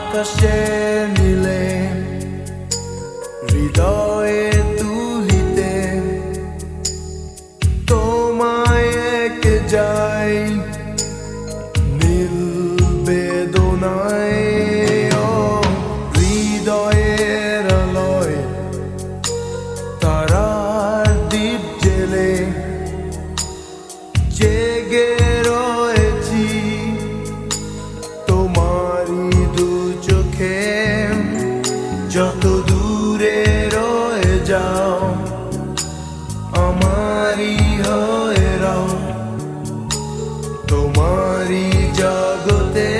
אַ קשן מילן দূরে রয়ে যাও, আমারই হয়ে রাও। তোমারই জগতে,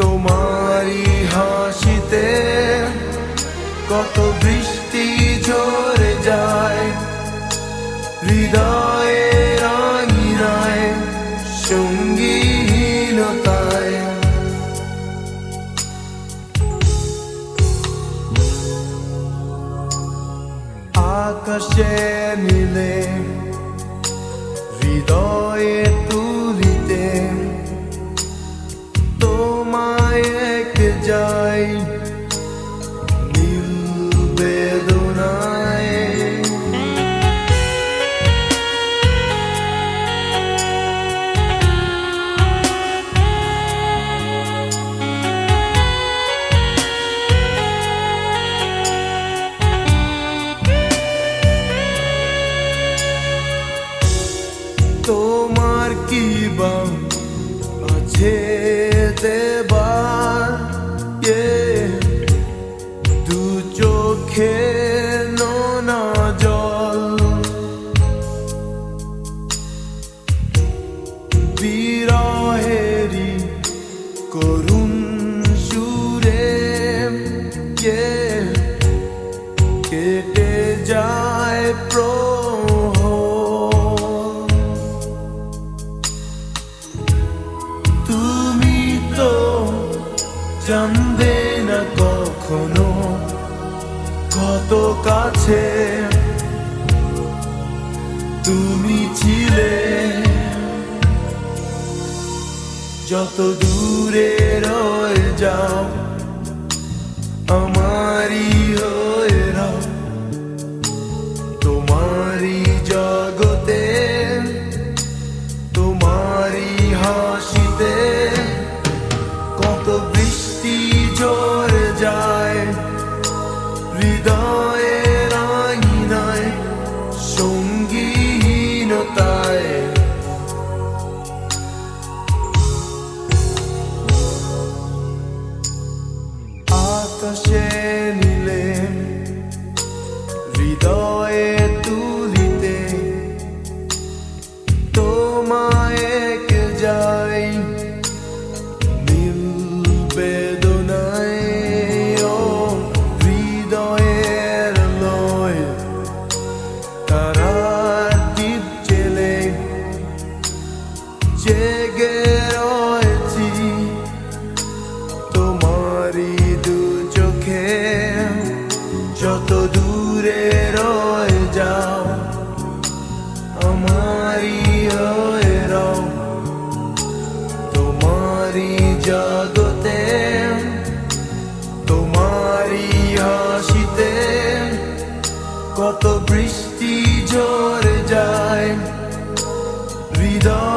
তোমারই হাসিতে কত বৃষ্টি ঝরে যায়। হৃদয় আকাশে নীলে হৃদয়ে que. জানবে না কখনো কত কাছে তুমি ছিলে। যত দূরে রয়ে যাও বৃষ্টি জোর যায়। হৃদয়